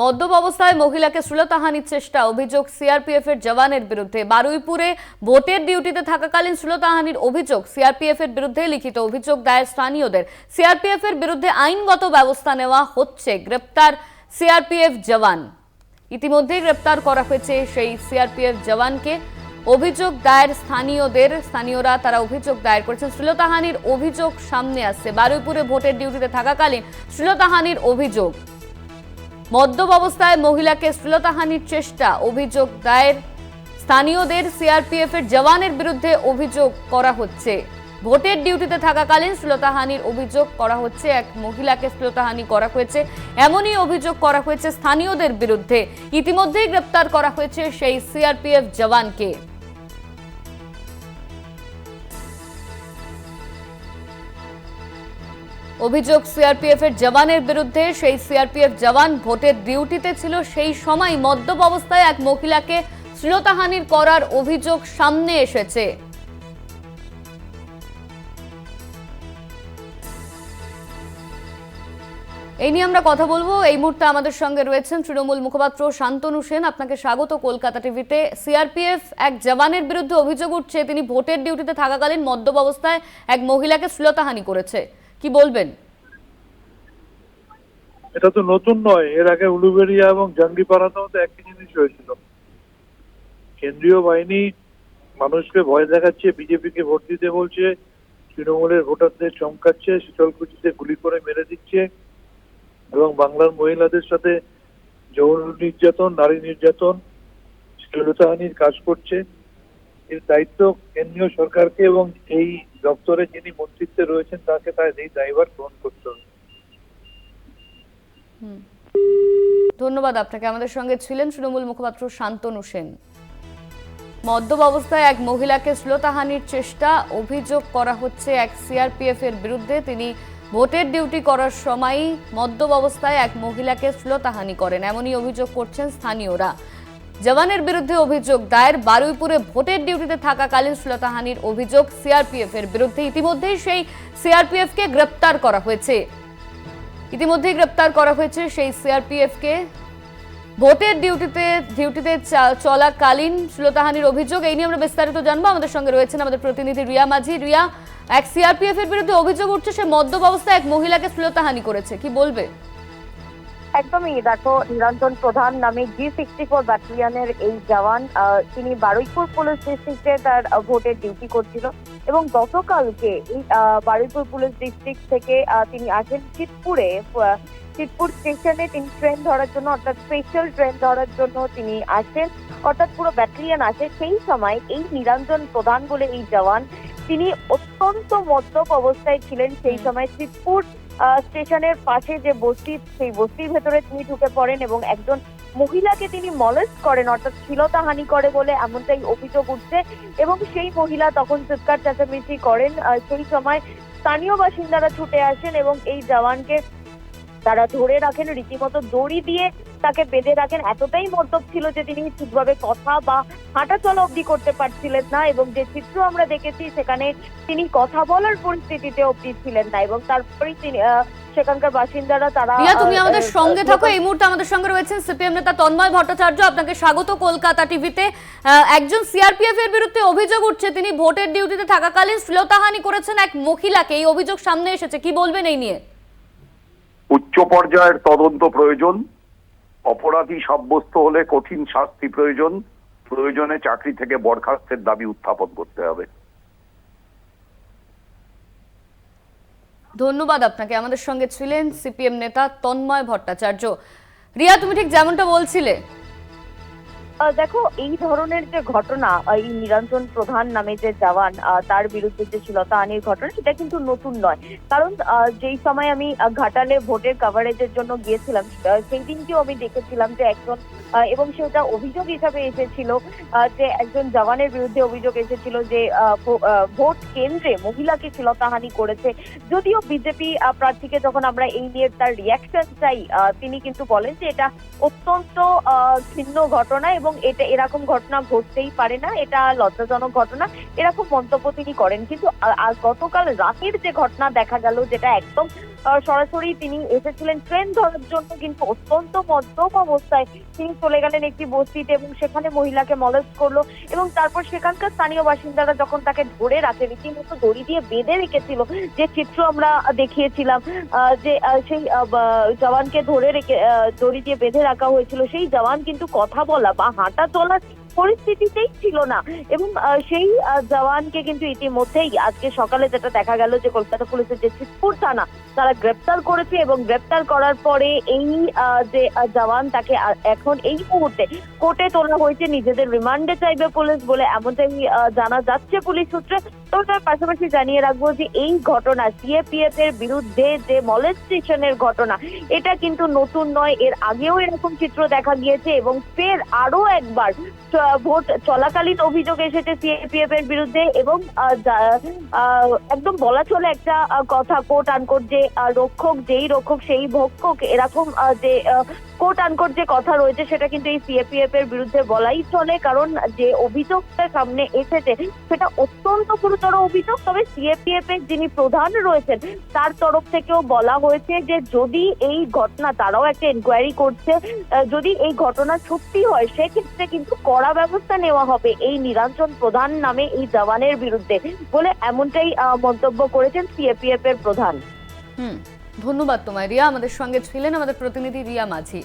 মদ্যপ অবস্থায় মহিলাকে শ্লীলতাহানির চেষ্টা। অভিযোগ সিআরপিএফ এর জওয়ানের বিরুদ্ধে। বারুইপুরে ভোটের ডিউটিতে থাকাকালীন শ্লীলতাহানির অভিযোগ সিআরপিএফ এর বিরুদ্ধে লিখিত অভিযোগ দায়ের স্থানীয়দের। সিআরপিএফ এর বিরুদ্ধে আইনগত ব্যবস্থা নেওয়া হচ্ছে। গ্রেপ্তার সিআরপিএফ জওয়ান। ইতিমধ্যেই গ্রেপ্তার করা হয়েছে সেই সিআরপিএফ জওয়ানকে। অভিযোগ দায়ের স্থানীয়দের, স্থানীয়রা তারা অভিযোগ দায়ের করেছেন। শ্লীলতাহানির অভিযোগ সামনে আসছে। বারুইপুরে ভোটের ডিউটিতে থাকাকালীন শ্লীলতাহানির অভিযোগ। মদ্যপ অবস্থায় মহিলাকে শ্লীলতাহানির চেষ্টা, অভিযোগ দায়ের। স্থানীয়দের সিআরপিএফ এর জওয়ানের বিরুদ্ধে অভিযোগ করা হচ্ছে। ভোটের ডিউটিতে থাকাকালীন শ্লীলতাহানির অভিযোগ করা হচ্ছে, এক মহিলাকে শ্লীলতাহানি করা হয়েছে, এমনই অভিযোগ করা হয়েছে স্থানীয়দের বিরুদ্ধে। ইতিমধ্যেই গ্রেপ্তার করা হয়েছে সেই সিআরপিএফ জওয়ানকে। অভিযোগ সিআরপিএফ এর জওয়ানের বিরুদ্ধে। সেই সিআরপিএফ জওয়ান ভোটের ডিউটিতে ছিল, সেই সময় মদ্যপ অবস্থায় এক মহিলাকে শ্লীলতাহানির করার অভিযোগ সামনে এসেছে। এই নিয়ে আমরা কথা বলব। এই মুহূর্তে আমাদের সঙ্গে রয়েছেন তৃণমূল মুখপাত্র শান্তনু সেন। আপনাকে স্বাগত। কলকাতা টিভিতে সিআরপিএফ এক জওয়ানের বিরুদ্ধে অভিযোগ উঠছে। তিনি ভোটের ডিউটিতে থাকাকালীন মদ্যপ অবস্থায় এক মহিলাকে শ্লীলতাহানি করেছে। কি বলবেন? এটা তো নতুন নয়। এর আগে উলুবেড়িয়া এবং জাঙ্গিপাড়াতেও তো একই জিনিস হয়েছিল। কেন্দ্রীয় বাহিনী মানুষকে ভয় দেখাচ্ছে, বিজেপিকে ভোট দিতে বলছে, তৃণমূলের ভোটারদের চমকাচ্ছে, শীতলকুচিতে গুলি করে মেরে দিচ্ছে এবং বাংলার মহিলাদের সাথে যৌন নির্যাতন, নারী নির্যাতন শ্লীলতাহানির কাজ করছে। এর দায়িত্ব কেন্দ্রীয় সরকারকে এবং এই দপ্তরে যিনি মন্ত্রিত্বে রয়েছেন, তাকে তার এই দায়ভার গ্রহণ করতে হবে। ধন্যবাদ আপনাকে। আমাদের সঙ্গে ছিলেন তৃণমূল মুখপাত্র শান্তনু সেন। মদ্যপ অবস্থায় এক মহিলাকে শ্লোতাহানির চেষ্টা অভিযোগ করা হচ্ছে এক সিআরপিএফ এর বিরুদ্ধে। তিনি ভোটের ডিউটি করার সময়ই মদ্যপ অবস্থায় এক মহিলাকে শ্লোতাহানি করেন। এমনই অভিযোগ করছেন স্থানীয়রা। জওয়ানের বিরুদ্ধে অভিযোগ দায়ের বারুইপুরে ভোটের ডিউটিতে থাকাকালীন শ্লীলতাহানির অভিযোগ সিআরপিএফ এর বিরুদ্ধে। ইতিমধ্যেই সেই সিআরপিএফ কে গ্রেপ্তার করা হয়েছে। ইতিমধ্যেই গ্রেপ্তার করা হয়েছে সেই সিআরপিএফ কে ভোটের ডিউটিতে ডিউটিতে চলাকালীন শ্লীলতাহানির অভিযোগ, এই নিয়ে আমরা বিস্তারিত জানব। আমাদের সঙ্গে রয়েছেন আমাদের প্রতিনিধি রিয়া মাঝি। রিয়া, এক সিআরপিএফ এর বিরুদ্ধে অভিযোগ উঠছে, সে মদ্যপ অবস্থায় এক মহিলাকে শ্লীলতাহানি করেছে। কি বলবে? একদমই দেখো নিরঞ্জন প্রধান নামে জি সিক্সটি ফোর ব্যাটালিয়নের এই জওয়ান তিনি বারুইপুর পুলিশ ডিস্ট্রিক্টে তার ভোটের ডিউটি করছিল এবং গতকালকে এই বারুইপুর পুলিশ ডিস্ট্রিক্ট থেকে তিনি আসেন চিতপুরে চিতপুর স্টেশনে তিনি ট্রেন ধরার জন্য অর্থাৎ স্পেশাল ট্রেন ধরার জন্য তিনি আসেন। অর্থাৎ পুরো ব্যাটালিয়ন আসে সেই সময় এই নিরঞ্জন প্রধান বলে এই জওয়ান তিনি অত্যন্ত মদ্যপ অবস্থায় ছিলেন সেই সময় চিতপুর স্টেশনের পাশে যে বস্তি, সেই বস্তির ভেতরে তিনি ঢুকে পড়েন এবং একজন মহিলাকে তিনি মলেস্ট করেন, অর্থাৎ শ্লীলতাহানি করে বলে এমনটাই অভিযোগ উঠছে। এবং সেই মহিলা তখন চিৎকার চেঁচামেচি করেন। সেই সময় স্থানীয় বাসিন্দারা ছুটে আসেন এবং এই জওয়ানকে তারা ধরে রাখেন রীতিমতো দড়ি দিয়ে তাকে বেঁধে রাখেন। এতটাই মদ্যপ ছিল যে তিনি ঠিকভাবে কথা বা হাঁটা চলা অবধি করতে পারছিলেন না এবং যে চিত্র আমরা দেখেছি সেখানে তিনি কথা বলার পরিস্থিতিতে অবধি ছিলেন না এবং তারপরেই তিনি সেখানকার বাসিন্দারা তারা রিয়া তুমি আমাদের সঙ্গে থাকো। এই মুহূর্তে আমাদের সঙ্গে রয়েছেন সিপিএম নেতা তন্ময় ভট্টাচার্য। আপনাকে স্বাগত কলকাতা টিভিতে। একজন সিআরপিএফ এর বিরুদ্ধে অভিযোগ উঠছে। তিনি ভোটের ডিউটিতে থাকাকালীন শ্লীলতাহানি করেছেন এক মহিলাকে। এই অভিযোগ সামনে এসেছে। কি বলবেন এই নিয়ে? উচ্চ পর্যায়ের তদন্ত প্রয়োজন। অপরাধী সাব্যস্ত হলে কঠিন শাস্তি প্রয়োজন। প্রয়োজনে চাকরি থেকে বরখাস্তের দাবি উত্থাপন করতে হবে। ধন্যবাদ আপনাকে। আমাদের সঙ্গে ছিলেন সিপিএম নেতা তন্ময় ভট্টাচার্য। রিয়া, তুমি ঠিক যেমনটা বলছিলে দেখো, এই ধরনের যে ঘটনা এই নিরঞ্জন প্রধান নামে যে জওয়ান তার বিরুদ্ধে যে শ্লীলতাহানির ঘটনা, সেটা কিন্তু নতুন নয়। কারণ যেই সময় আমি ঘাটালে ভোটের কভারেজের জন্য গিয়েছিলাম সেই দিনকেও আমি দেখেছিলাম যে একজন এবং সেটা অভিযোগ হিসাবে এসেছিল যে একজন জওয়ানের বিরুদ্ধে অভিযোগ এসেছিল যে ভোট কেন্দ্রে মহিলাকে শ্লীলতাহানি করেছে। যদিও বিজেপি প্রার্থীকে যখন আমরা এই নিয়ে তার রিয়াকশন চাই তিনি কিন্তু বলেন যে এটা অত্যন্ত ঘৃণ্য ঘটনা এবং এটা এরকম ঘটনা ঘটতেই পারে না, এটা লজ্জাজনক ঘটনা। এরকম মন্তব্য তিনি করেন। কিন্তু গতকাল রাতের যে ঘটনা দেখা গেল, যেটা একদম সরাসরি তিনি এসেছিলেন ট্রেন ধরার জন্য, কিন্তু অত্যন্ত মদ্যপ অবস্থায় তিনি চলে গেলেন একটি বস্তিতে এবং সেখানে মহিলাকে মলেস্ট করল এবং তারপর সেখানকার স্থানীয় বাসিন্দারা যখন তাকে ধরে রাখে, রীতিমতো দড়ি দিয়ে বেঁধে রেখেছিল, যে চিত্র আমরা দেখিয়েছিলাম যে সেই জওয়ানকে ধরে রেখে দড়ি দিয়ে বেঁধে রাখা হয়েছিল, সেই জওয়ান কিন্তু কথা বলা বা হাঁটা চলা পরিস্থিতিতেই ছিল না। এবং সেই জওয়ানকে কিন্তু ইতিমধ্যেই আজকে সকালে যেটা দেখা গেল যে কলকাতা পুলিশের যে চিতপুর থানা, তারা গ্রেপ্তার করেছে এবং গ্রেপ্তার করার পরে এই যে জওয়ান তাকে এখন এই মুহূর্তে কোর্টে তোলা হয়েছে। নিজেদের রিমান্ডে চাইবে পুলিশ বলে এমনটাই জানা যাচ্ছে পুলিশ সূত্রে। তার পাশাপাশি জানিয়ে রাখব যে এই ঘটনা সিএপিএফ এর বিরুদ্ধে যে মলেস্টেশনের ঘটনা, এটা কিন্তু নতুন নয়। এর আগেও এরকম চিত্র দেখা গিয়েছে এবং ফের আরও একবার ভোট চলাকালীন অভিযোগ এসেছে সিএপিএফ এর বিরুদ্ধে এবং একদম বলা চলে একটা কথা কোট আনকোট যে রক্ষক, যেই রক্ষক, সেই ভক্ষক, এরকম যে কোট আনকোট যে কথা রয়েছে সেটা কিন্তু এই সিএপিএফ এর বিরুদ্ধে বলাই চলে, কারণ যে অভিযোগটা সামনে এসেছে সেটা অত্যন্ত গুরুতর অভিযোগ। তবে সিএপিএফ এর যিনি প্রধান রয়েছেন, তার তরফ থেকেও বলা হয়েছে যে যদি এই ঘটনা, তারাও একটা এনকোয়ারি করছে যদি এই ঘটনা সত্যি হয়, সেক্ষেত্রে কিন্তু কড়া ব্যবস্থা নেওয়া হবে এই নিরঞ্জন প্রধান নামে এই জওয়ানের বিরুদ্ধে বলে এমনটাই মন্তব্য করেছেন সিএপিএফ এর প্রধান। হুম। ধন্যবাদ তোমায়। রিয়া আমাদের সঙ্গে ছিলেন আমাদের প্রতিনিধি রিয়া মাঝি।